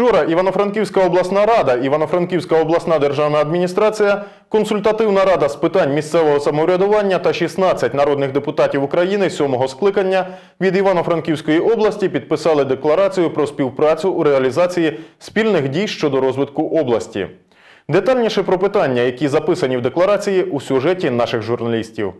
Вчора Івано-Франківська обласна рада, Івано-Франківська обласна державна адміністрація, консультативна рада з питань місцевого самоврядування та 16 народних депутатів України сьомого скликання від Івано-Франківської області підписали декларацію про співпрацю у реалізації спільних дій щодо розвитку області. Детальніше про питання, які записані в декларації у сюжеті наших журналістів.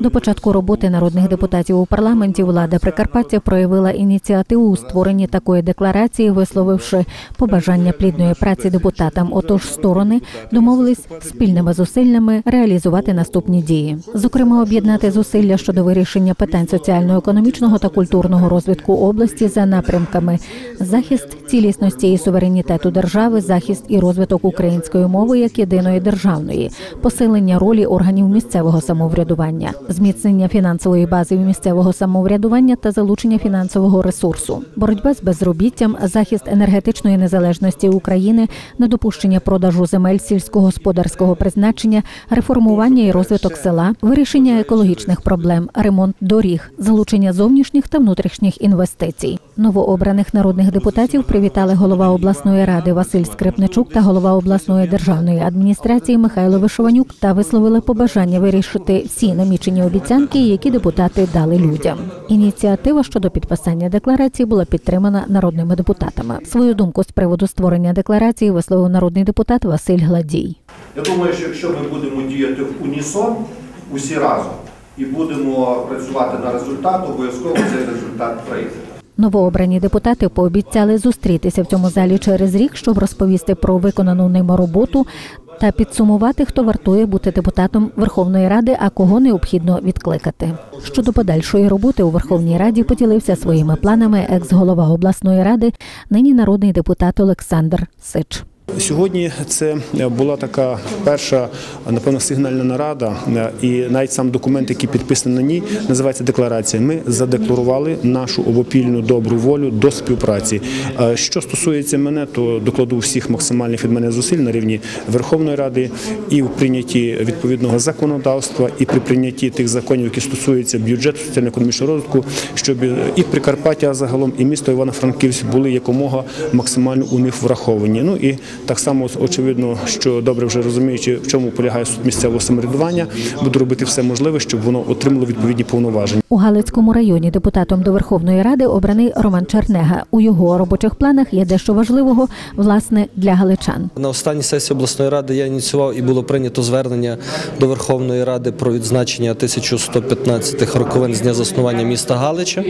До початку роботи народних депутатів у парламенті влада Прикарпаття проявила ініціативу у створенні такої декларації, висловивши побажання плідної праці депутатам. Отож, сторони домовились спільними зусиллями реалізувати наступні дії, зокрема, об'єднати зусилля щодо вирішення питань соціально-економічного та культурного розвитку області за напрямками захист цілісності і суверенітету держави, захист і розвиток української мови як єдиної державної, посилення ролі органів місцевого самоврядування, зміцнення фінансової бази місцевого самоврядування та залучення фінансового ресурсу, боротьба з безробіттям, захист енергетичної незалежності України, недопущення продажу земель сільськогосподарського призначення, реформування і розвиток села, вирішення екологічних проблем, ремонт доріг, залучення зовнішніх та внутрішніх інвестицій. Новообраних народних депутатів привітали голова обласної ради Василь Скрипничук та голова обласної державної адміністрації Михайло Вишованюк та висловили побажання вирішити всі намічені обіцянки, які депутати дали людям. Ініціатива щодо підписання декларації була підтримана народними депутатами. Свою думку з приводу створення декларації висловив народний депутат Василь Гладій. Я думаю, що якщо ми будемо діяти в унісон усі разом і будемо працювати на результат, обов'язково цей результат прийде. Новообрані депутати пообіцяли зустрітися в цьому залі через рік, щоб розповісти про виконану ними роботу та підсумувати, хто вартує бути депутатом Верховної Ради, а кого необхідно відкликати. Щодо подальшої роботи у Верховній Раді поділився своїми планами екс-голова обласної ради, нині народний депутат Олександр Сич. Сьогодні це була така перша, напевно, сигнальна нарада, і навіть сам документ, який підписаний на ній, називається декларація. Ми задекларували нашу обопільну добру волю до співпраці. Е, Що стосується мене, то докладу всіх максимальних від мене зусиль на рівні Верховної Ради і в прийнятті відповідного законодавства, і при прийнятті тих законів, які стосуються бюджету соціально-економічного розвитку, щоб і Прикарпаття загалом, і місто Івано-Франківськ були якомога максимально у них враховані. Ну і так само очевидно, що добре вже розуміючи, в чому полягає суть місцевого самоврядування, буду робити все можливе, щоб воно отримало відповідні повноваження. У Галицькому районі депутатом до Верховної Ради обраний Роман Чернега. У його робочих планах є дещо важливого власне для галичан. На останній сесії обласної ради я ініціював і було прийнято звернення до Верховної Ради про відзначення 1115 роковин з дня заснування міста Галича.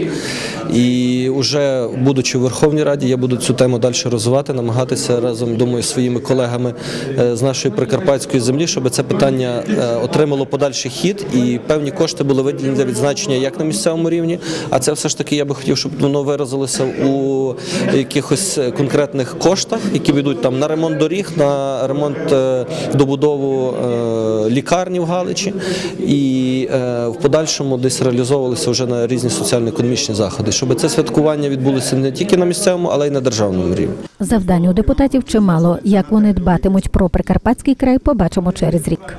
І вже будучи в Верховній Раді, я буду цю тему далі розвивати, намагатися разом думаю, своїми колегами е, з нашої прикарпатської землі, щоб це питання е, отримало подальший хід і певні кошти були виділені для відзначення як на місцевому рівні. А це все ж таки я би хотів, щоб воно виразилося у якихось конкретних коштах, які йдуть там на ремонт доріг, на ремонт е, добудову е, лікарні в Галичі, і е, в подальшому десь реалізовувалися вже на різні соціально-економічні заходи, щоб це святкування відбулося не тільки на місцевому, але й на державному рівні. Завдань у депутатів чимало. Як вони дбатимуть про прикарпатський край, побачимо через рік.